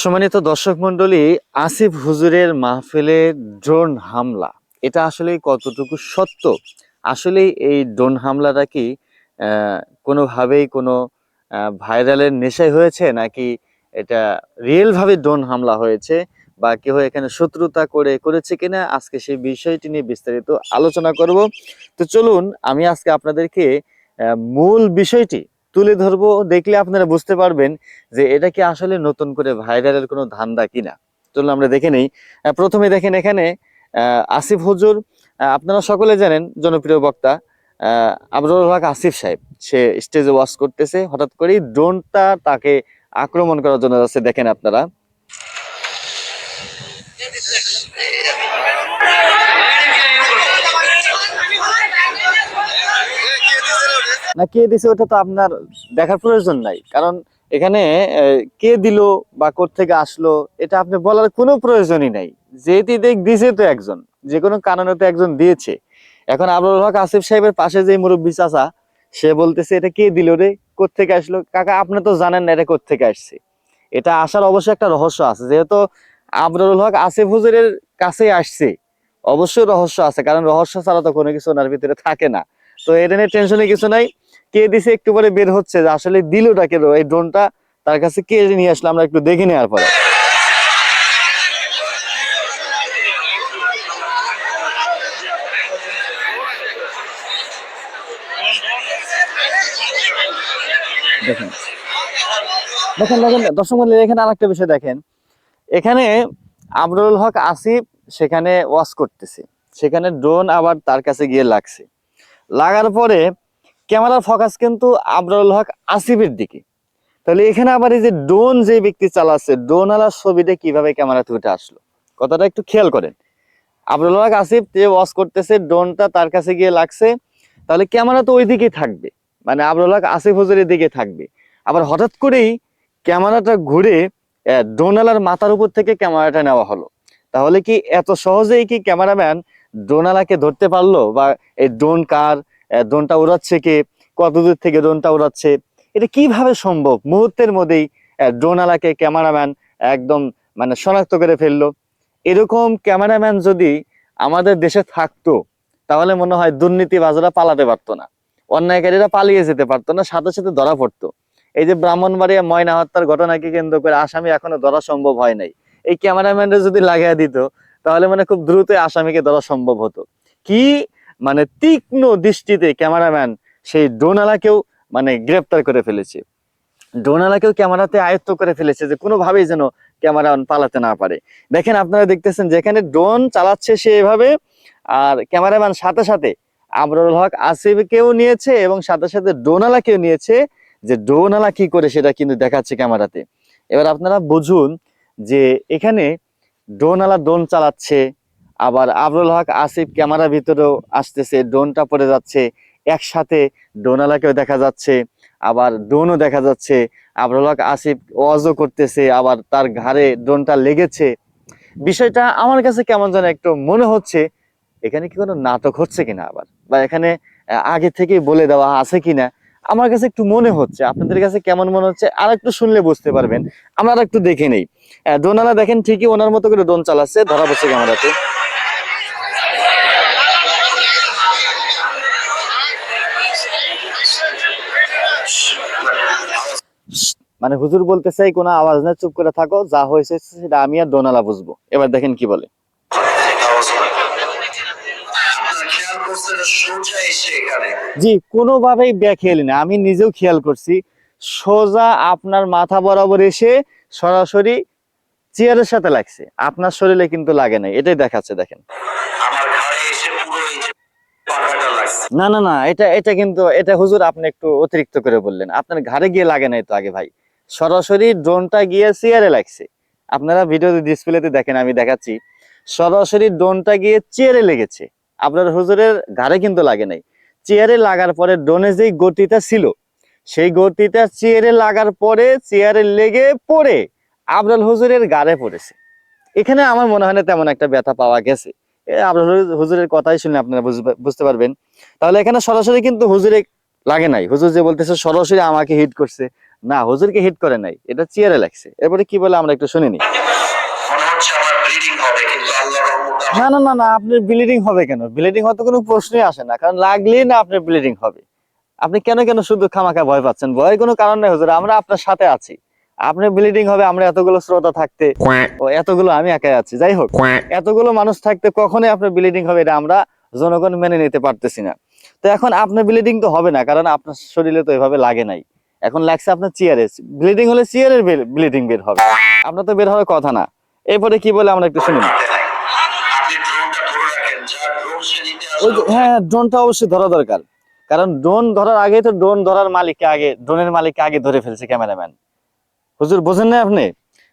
সম্মানিত দর্শক মন্ডলী আসিফ হুজুরের মাহফিলে ড্রোন হামলা, এটা আসলে কতটুকু সত্য? আসলে এই ড্রোন হামলাটা কি কোনোভাবেই কোনো ভাইরালের নেশায় হয়েছে, নাকি এটা রিয়েলভাবে ড্রোন হামলা হয়েছে, বা কেউ এখানে শত্রুতা করে করেছে কিনা, আজকে সেই বিষয়টি নিয়ে বিস্তারিত আলোচনা করব। তো চলুন, আমি আজকে আপনাদেরকে মূল বিষয়টি তুলে ধরবো দেখলে আপনারা বুঝতে পারবেন যে এটা কি আসলে নতুন করে ভাইরালের কোনো ধান্দা কিনা। চলুন আমরা দেখে নেই। প্রথমে দেখেন এখানে আসিফ হজুর। আপনারা সকলে জানেন জনপ্রিয় বক্তা আহ, আবরুল হক আসিফ সাহেব। সে স্টেজে ওয়াশ করতেছে হঠাৎ করেই ড্রোনটা তাকে আক্রমণ করার জন্য যাচ্ছে দেখেন আপনারা। না কে দিছে ওটা তো আপনার দেখার প্রয়োজন নাই। কারণ এখানে কে দিল বা থেকে আসলো, এটা আপনি বলার কোনো প্রয়োজনই নাই। যেটি দেখ, দিছে তো একজন। যে কোনো কারণে তো একজন দিয়েছে। এখন আবরুল হক আসিফ সাহেবের পাশে যে মুরব্বী চাচা, সে বলতেছে, এটা কে দিল রে? থেকে আসলো? কাকা, আপনি তো জানেন না এটা থেকে আসছে। এটা আসার অবশ্যই একটা রহস্য আছে। যেহেতু আবরুল হক আসিফ হুজুরের কাছে আসছে, অবশ্যই রহস্য আছে। কারণ রহস্য ছাড়া তো কোনো কিছু ওনার ভিতরে থাকে না। তো এটা নিয়ে টেনশনে কিছু নাই। কে দিছে একটু পরে বের হচ্ছে যে আসলে দিলটা কে এই ড্রোনটা তার কাছে কে নিয়ে আসলো আমরা একটু দেখে নেওয়ার পরে। দেখেন। দেখেন দেখেন, দর্শক মন্ডলী, এখানে আরেকটা বিষয় দেখেন। এখানে আবরুল হক আসিফ সেখানে ওয়াশ করতেছে। সেখানে ড্রোন আবার তার কাছে গিয়ে লাগছে। লাগার পরে ক্যামেরার ফোকাস কিন্তু আবরুল হক আসিফের দিকে। তাহলে এখানে আবার এই যে ড্রোন যে ব্যক্তি চালাচ্ছে ড্রোন আলার ছবিটা কীভাবে ক্যামেরাতে উঠে আসলো? কথাটা একটু খেয়াল করেন। আবরুল হক আসিফ, যে ওয়াশ করতেছে ড্রোনটা তার কাছে গিয়ে লাগছে, তাহলে ক্যামেরা তো ওই দিকেই থাকবে। মানে আবরুল হক আসিফ হুজুরের দিকে থাকবে। আবার হঠাৎ করেই ক্যামেরাটা ঘুরে আলার মাথার উপর থেকে ক্যামেরাটা নেওয়া হলো। তাহলে কি এত সহজেই কি ক্যামেরাম্যান ড্রোন আলাকে ধরতে পারল? বা এই ড্রোন কার ড্রোনটা উড়াচ্ছে কে? কত দূর থেকে ড্রোনটা উড়াচ্ছে? এটা কীভাবে সম্ভব? মুহূর্তের মধ্যেই আহ, ড্রোন আলাকে ক্যামেরাম্যান একদম মানে শনাক্ত করে ফেলল। এরকম ক্যামেরাম্যান যদি আমাদের দেশে থাকতো তাহলে মনে হয় দুর্নীতিবাজরা পালাতে পারতো না। অন্যায়কারীরা পালিয়ে যেতে পারতো না সাথে সাথে ধরা পড়তো। এই যে ব্রাহ্মণবাড়িয়া ময়না হত্যার ঘটনাকে কেন্দ্র করে আসামি এখনও ধরা সম্ভব হয় নাই। এই ক্যামেরাম্যানরা যদি লাগিয়ে দিত তাহলে মানে খুব দ্রুত আসামিকে ধরা সম্ভব হতো। কি মানে তীক্ষ্ণ দৃষ্টিতে ক্যামেরাম্যান সেই ডোনালাকেও মানে গ্রেপ্তার করে ফেলেছে। ডোনালাকেও ক্যামেরাতে আয়ত্ত করে ফেলেছে যে কোনোভাবেই যেন ক্যামেরা পালাতে না পারে। দেখেন আপনারা দেখতেছেন যেখানে ড্রোন চালাচ্ছে সে এভাবে, আর ক্যামেরাম্যান সাথে সাথে আবরুল হক আসিফকেও নিয়েছে এবং সাথে সাথে ডোনালাকেও নিয়েছে যে ডোনালা কি করে সেটা কিন্তু দেখাচ্ছে ক্যামেরাতে। এবার আপনারা বুঝুন যে এখানে ডোনালা ড্রোন চালাচ্ছে আবার আবরুল হক, আসিফ ক্যামেরার ভিতরেও আসতেছে, ড্রোনটা পড়ে যাচ্ছে, একসাথে ডোনালাকেও দেখা যাচ্ছে, আবার ড্রোনও দেখা যাচ্ছে, আবরুল হক, আসিফ ওয়াজও করতেছে, আবার তার ঘাড়ে ড্রোনটা লেগেছে। বিষয়টা আমার কাছে কেমন যেন একটু মনে হচ্ছে, এখানে কি কোনো নাটক হচ্ছে কিনা আবার? বা এখানে আগে থেকে বলে দেওয়া আছে কিনা? আমার কাছে একটু মনে হচ্ছে, আপনাদের কাছে কেমন মনে হচ্ছে? আর একটু শুনলে বুঝতে পারবেন। আমরা আর একটু দেখে নেই। ডোনালা দেখেন ঠিকই ওনার মতো করে ডোন চালাচ্ছে, ধরা পড়ছে ক্যামেরাতে। মানে হুজুর বলতে চাই কোনো আওয়াজ না চুপ করে থাকো, যা হয়েছে সেটা আমি আর ডোনালা বুঝব। এবার দেখেন কি বলে। জি, কোনোভাবেই ব্যাখেয়ালি না আমি নিজেও খেয়াল করছি, সোজা আপনার মাথা বরাবর এসে সরাসরি চেয়ারের সাথে লাগছে। আপনার শরীরে কিন্তু লাগে নাই, এটাই দেখাচ্ছে, দেখেন। না না না, এটা এটা কিন্তু, এটা হুজুর আপনি একটু অতিরিক্ত করে বললেন। আপনার ঘাড়ে গিয়ে লাগে নাই তো আগে ভাই। সরাসরি ড্রোনটা গিয়ে চেয়ারে লাগছে। আপনারা ভিডিও ডিসপ্লেতে দেখেন, আমি দেখাচ্ছি। সরাসরি ড্রোনটা গিয়ে চেয়ারে লেগেছে। আপনার হুজুরের ঘাড়ে কিন্তু লাগে নাই। চেয়ারে লাগার পরে ড্রোনে যেই গতিটা ছিল, সেই গতিটা চেয়ারে লাগার পরে চেয়ারে লেগে পড়ে আবরাল হুজুরের গাড়ে পড়েছে। এখানে আমার মনে হয় না তেমন একটা ব্যথা পাওয়া গেছে। আবরাল হুজুর- হুজুরের কথাই শুনে আপনারা বুঝতে পারবেন। তাহলে এখানে সরাসরি কিন্তু হুজুরে লাগে নাই। হুজুর যে বলতেছে, সরাসরি আমাকে হিট করছে। না হুজুরকে হিট করে নাই। এটা চেয়ারে লাগছে। এরপরে কি বলে আমরা একটু শুনিনি হচ্ছে আমার ব্লিডিং হবে কিন্তু আল্লাহর রহমতে না না না না আপনার ব্লিডিং হবে কেন? ব্লিডিং হতে কোনো প্রশ্নই আসে না কারণ লাগলেই না আপনার ব্লিডিং হবে। আপনি কেন কেন শুধু খামাখা ভয় পাচ্ছেন? ভয়ের কোনো কারণ নেই হুজুর আমরা আপনার সাথে আছি। আপনার ব্লিডিং হবে আমরা এতগুলো শ্রোতা থাকতে ও এতগুলো আমি একাই আছি। যাই হোক এতগুলো মানুষ থাকতে কখনোই আপনার ব্লিডিং হবে এটা আমরা জনগণ মেনে নিতে পারতেছি না। তো এখন আপনার ব্লিডিং তো হবে না কারণ আপনার শরীরে তো এভাবে লাগে নাই। এখন লাগছে আপনার চেয়ারে ব্লিডিং হলে চেয়ারের ব্লিডিং বের হবে। আপনার তো বের হওয়ার কথা না। এরপরে কি বলে আমরা একটু শুনি। আপনি ড্রোনটা হ্যাঁ ড্রোনটা অবশ্যই ধরা দরকার। কারণ ড্রোন ধরার আগে তো ড্রোন ধরার মালিককে আগে ড্রোনের মালিককে আগে ধরে ফেলছে ক্যামেরাম্যান হুজুর, বোঝেন না আপনি?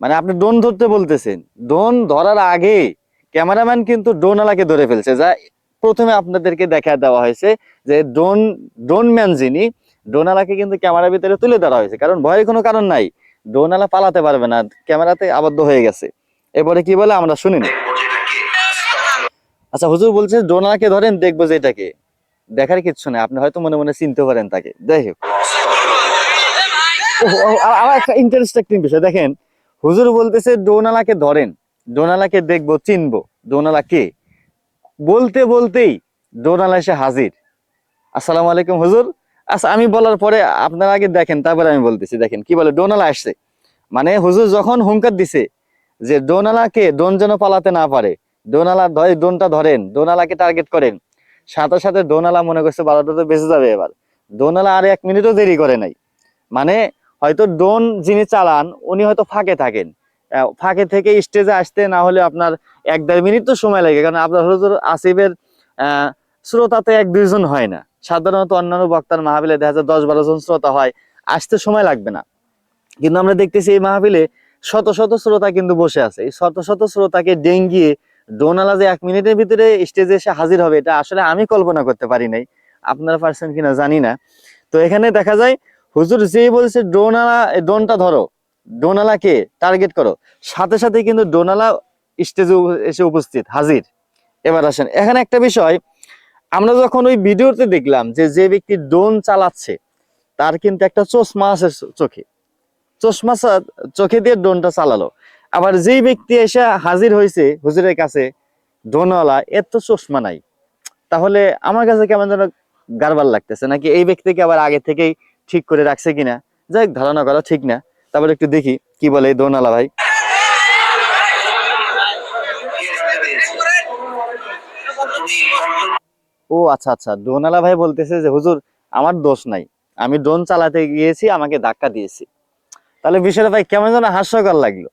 মানে আপনি ড্রোন ধরতে বলতেছেন। ড্রোন ধরার আগে ক্যামেরাম্যান কিন্তু ড্রোনওয়ালাকে ধরে ফেলছে। যা প্রথমে আপনাদেরকে দেখা দেওয়া হয়েছে যে ড্রোন ড্রোনম্যান যিনি ড্রোনওয়ালাকে কিন্তু ক্যামেরার ভিতরে তুলে ধরা হয়েছে, কারণ ভয়ের কোনো কারণ নাই। ড্রোনওয়ালা পালাতে পারবে না, ক্যামেরাতে আবদ্ধ হয়ে গেছে। এরপরে কি বলে আমরা দেখব আচ্ছা হুজুর বলছে ডোনাকে ধরেন, দেখব যে এটাকে। দেখার কিচ্ছু নেই, আপনি হয়তো মনে মনে চিনতে পারেন তাকে। যাই হোক। বিষয়, দেখেন, হুজুর বলতেছে ডোনালাকে ধরেন, ডোনালাকে দেখব, চিনবো, ডোনালা কে? বলতে বলতেই ডোনালা এসে হাজির। আসসালামু আলাইকুম, হুজুর। আচ্ছা আমি বলার পরে আপনারা আগে দেখেন, তারপরে আমি বলতেছি, দেখেন, কি বলে, ডোনালা আসছে। মানে হুজুর যখন হুঙ্কার দিছে যে ডোনালাকে ডোন যেন পালাতে না পারে, ডোনালা ধরে ডোনটা ধরেন, ডোনালাকে টার্গেট করেন, সাথে সাথে ডোনালা মনে করছে বারোটা তো বেঁচে যাবে এবার। ডোনালা আর এক মিনিটও দেরি করে নাই। মানে হয়তো ডোন যিনি চালান, উনি হয়তো ফাঁকে থাকেন। ফাঁকে থেকে স্টেজে আসতে না হলে আপনার এক দেড় মিনিট তো সময় লাগে, কারণ আপনার হজুর আসিফের শ্রোতাতে এক দুইজন হয় না। সাধারণত অন্যান্য বক্তার মাহবিলে দেখা যায় দশ বারো জন শ্রোতা হয়। আসতে সময় লাগবে না। কিন্তু আমরা দেখতেছি এই মাহবিলে শত শত শ্রোতা কিন্তু বসে আছে। এই শত শত শ্রোতাকে ডেঙ্গিয়ে ডোনালা যে এক মিনিটের ভিতরে স্টেজে এসে হাজির হবে, এটা আসলে আমি কল্পনা করতে পারি নাই। আপনারা পারছেন কিনা জানি না। তো এখানে দেখা যায়, হুজুর যেই বলছে ডোনালা ডোনটা ধরো। ডোনালাকে টার্গেট করো। সাথে সাথে কিন্তু ডোনালা স্টেজে এসে উপস্থিত, হাজির। এবার আসেন, এখানে একটা বিষয় আমরা যখন ওই ভিডিওতে দেখলাম যে যে ব্যক্তি ড্রোন চালাচ্ছে, তার কিন্তু একটা চশমা আছে চোখে। চশমা চোখে দিয়ে ড্রোনটা চালালো। আবার যেই ব্যক্তি এসে হাজির হয়েছে হুজুরের কাছে, ড্রোনওয়ালা, এর তো চশমা নাই। তাহলে আমার কাছে কেমন যেন গারবার লাগতেছে। নাকি এই ব্যক্তিকে আবার আগে থেকেই ঠিক করে রাখছে কিনা? যাই ধারণা করা ঠিক না। তারপর একটু দেখি, কি বলে এই ড্রোনওয়ালা ভাই কে রাখতে দিয়েছে তুমি কন্ট্রোল ও আচ্ছা আচ্ছা। ড্রোনওয়ালা ভাই বলতেছে যে, হুজুর, আমার দোষ নাই। আমি ড্রোন চালাতে গিয়েছি, আমাকে ধাক্কা দিয়েছি। তাহলে বিষয়টা ভাই কেমন যেন হাস্যকর লাগল।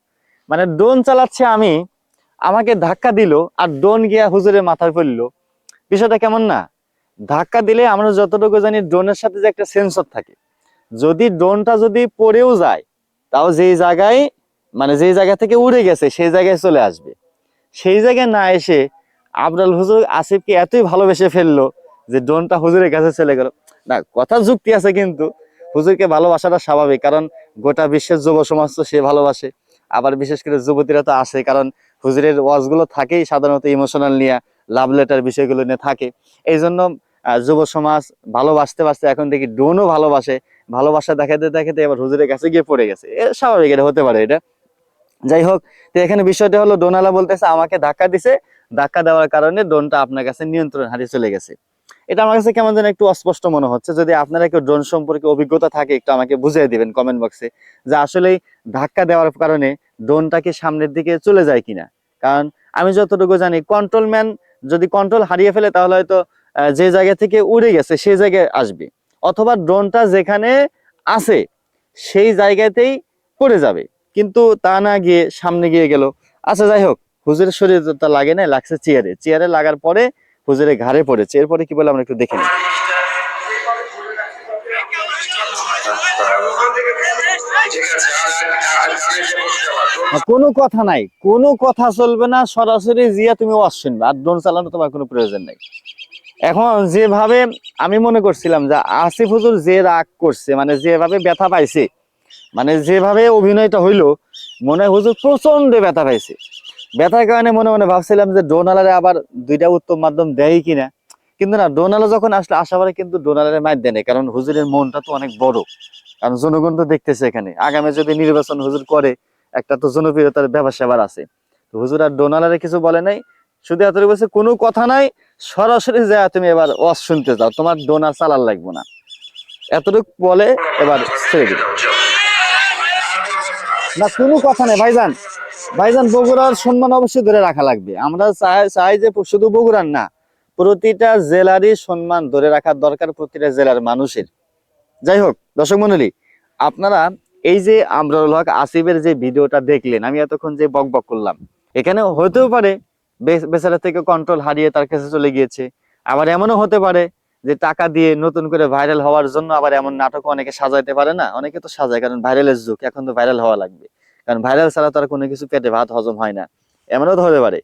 মানে ড্রোন চালাচ্ছে আমি, আমাকে ধাক্কা দিল আর ড্রোন গিয়া হুজুরের মাথায় পড়ল। বিষয়টা কেমন না? ধাক্কা দিলে আমরা যতটুকু জানি ড্রোনের সাথে যে একটা সেন্সর থাকে। যদি ড্রোনটা যদি পড়েও যায়, তাও যেই জায়গায় মানে যেই জায়গা থেকে উড়ে গেছে, সেই জায়গায় চলে আসবে। সেই জায়গায় না এসে আবরাল হুজুর আসিফকে এতই ভালোবেসে ফেলল যে ড্রোনটা হুজুরের কাছে চলে গেল। না, কথা যুক্তি আছে কিন্তু হুজুরকে ভালোবাসাটা স্বাভাবিক, কারণ গোটা বিশ্বের যুব সমাজ তো সে ভালোবাসে। আবার বিশেষ করে যুবতীরা তো আসে, কারণ হুজুরের ওয়াজগুলো থাকেই সাধারণত ইমোশনাল নিয়ে লাভ লেটার বিষয়গুলো নিয়ে থাকে। এই জন্য যুব সমাজ ভালোবাসতে বাসতে এখন দেখি ড্রোনও ভালোবাসে। ভালোবাসা দেখাতে দেখাতে এবার হুজুরের কাছে গিয়ে পড়ে গেছে। এ স্বাভাবিক, এটা হতে পারে এটা। যাই হোক, তো এখানে বিষয়টা হলো, ডোনালা বলতেছে, আমাকে ধাক্কা দিছে ধাক্কা দেওয়ার কারণে ড্রোনটা আপনার কাছে নিয়ন্ত্রণ হারিয়ে চলে গেছে। এটা আমার কাছে কেমন যেন একটু অস্পষ্ট মনে হচ্ছে। যদি আপনারা কেউ ড্রোন সম্পর্কে অভিজ্ঞতা থাকে, একটু আমাকে বুঝিয়ে দিবেন কমেন্ট বক্সে যে আসলে ধাক্কা দেওয়ার কারণে ড্রোনটাকে সামনের দিকে চলে যায় কিনা। কারণ আমি যতটুকু জানি কন্ট্রোল ম্যান যদি কন্ট্রোল হারিয়ে ফেলে, তাহলে হয়তো যে জায়গা থেকে উড়ে গেছে সেই জায়গায় আসবে। অথবা ড্রোনটা যেখানে আছে, সেই জায়গাতেই পড়ে যাবে। কিন্তু তা না গিয়ে সামনে গিয়ে গেল। আচ্ছা যাই হোক হুজুরের শরীরে লাগে না লাগছে চেয়ারে। চেয়ারে লাগার পরে হুজুরের ঘাড়ে পড়েছে। এরপরে কি বলে আমরা একটু দেখে নিই। কোনো কথা নাই, কোনো কথা চলবে না, সরাসরি জিয়া তুমি ওয়াজ শুনবে, আর ড্রোন চালানো তোমার কোনো প্রয়োজন নাই। এখন যেভাবে আমি মনে করছিলাম যে আসিফ হুজুর যে রাগ করছে মানে যেভাবে ব্যথা পাইছে মানে যেভাবে অভিনয়টা হইল, মনে হয় হুজুর প্রচণ্ড ব্যথা পাইছে। ব্যথার কারণে মনে মনে ভাবছিলাম যে ডোনালারে আবার দুইটা উত্তম মাধ্যম দেয় কিনা। কিন্তু না ডোনালা যখন আসলে আসাবারে কিন্তু ডোনালারে মার দেয় কারণ হুজুরের মনটা তো অনেক বড়। কারণ জনগণ তো দেখতেছে এখানে। আগামী যদি নির্বাচন হুজুর করে একটা তো জনপ্রিয়তার ব্যবসা সেবার আছে। তো হুজুর আর ডোনালারে কিছু বলে নাই। শুধু এতটুকু বলছে কোনো কথা নাই সরাসরি যা তুমি এবার ওয়াজ শুনতে যাও তোমার ডোনার চালার লাগবে না। এতটুকু বলে এবার ছেড়ে দিল। না কোনো কথা নেই ভাইজান। ভাইজান, বগুড়ার সম্মান অবশ্যই ধরে রাখা লাগবে। আমরা চাই যে শুধু বগুড়ার না, প্রতিটা জেলারই সম্মান ধরে রাখার দরকার প্রতিটা জেলার মানুষের। যাই হোক, দর্শক মন্ডলী, আপনারা এই যে আমরুল হক আসিফের যে ভিডিওটা দেখলেন, আমি এতক্ষণ যে বক বক করলাম, এখানে হতেও পারে বেচারা থেকে কন্ট্রোল হারিয়ে তার কাছে চলে গিয়েছে। আবার এমনও হতে পারে যে টাকা দিয়ে নতুন করে ভাইরাল হওয়ার জন্য আবার এমন নাটক অনেকে সাজাইতে পারে না, অনেকে তো সাজায়, কারণ ভাইরালের যুগ, এখন তো ভাইরাল হওয়া লাগবে। কারণ ভাইরাল ছাড়া তো আর কোনো কিছু পেটে ভাত হজম হয় না। এমনও হতে পারে।